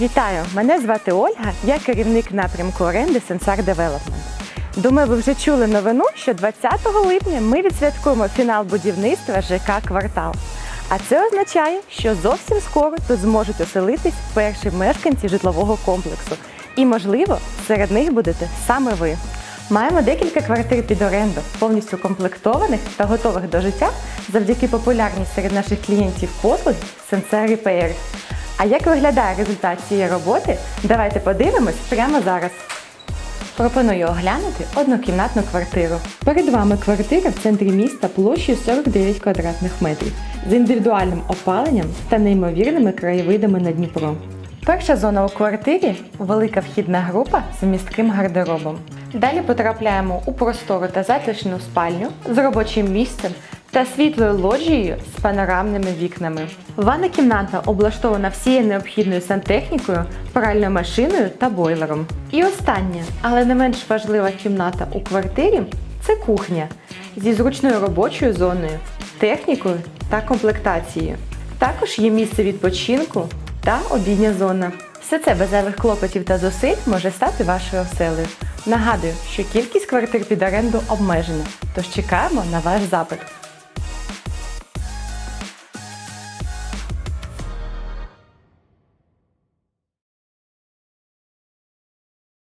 Вітаю! Мене звати Ольга, я керівник напрямку оренди Sensar Development. Думаю, ви вже чули новину, що 20 липня ми відсвяткуємо фінал будівництва ЖК Квартал. А це означає, що зовсім скоро тут зможуть оселитись перші мешканці житлового комплексу. І, можливо, серед них будете саме ви. Маємо декілька квартир під оренду, повністю комплектованих та готових до життя завдяки популярній серед наших клієнтів послуг Sensar Repair. А як виглядає результат цієї роботи? Давайте подивимось прямо зараз. Пропоную оглянути однокімнатну квартиру. Перед вами квартира в центрі міста площею 49 квадратних метрів з індивідуальним опаленням та неймовірними краєвидами на Дніпро. Перша зона у квартирі велика вхідна група з містким гардеробом. Далі потрапляємо у простору та затишну спальню з робочим місцем та світлою лоджією з панорамними вікнами. Ванна кімната облаштована всією необхідною сантехнікою, пральною машиною та бойлером. І остання, але не менш важлива кімната у квартирі це кухня зі зручною робочою зоною, технікою та комплектацією. Також є місце відпочинку та обідня зона. Все це без клопотів та зусиль може стати вашою оселею. Нагадую, що кількість квартир під оренду обмежена, тож чекаємо на ваш запит.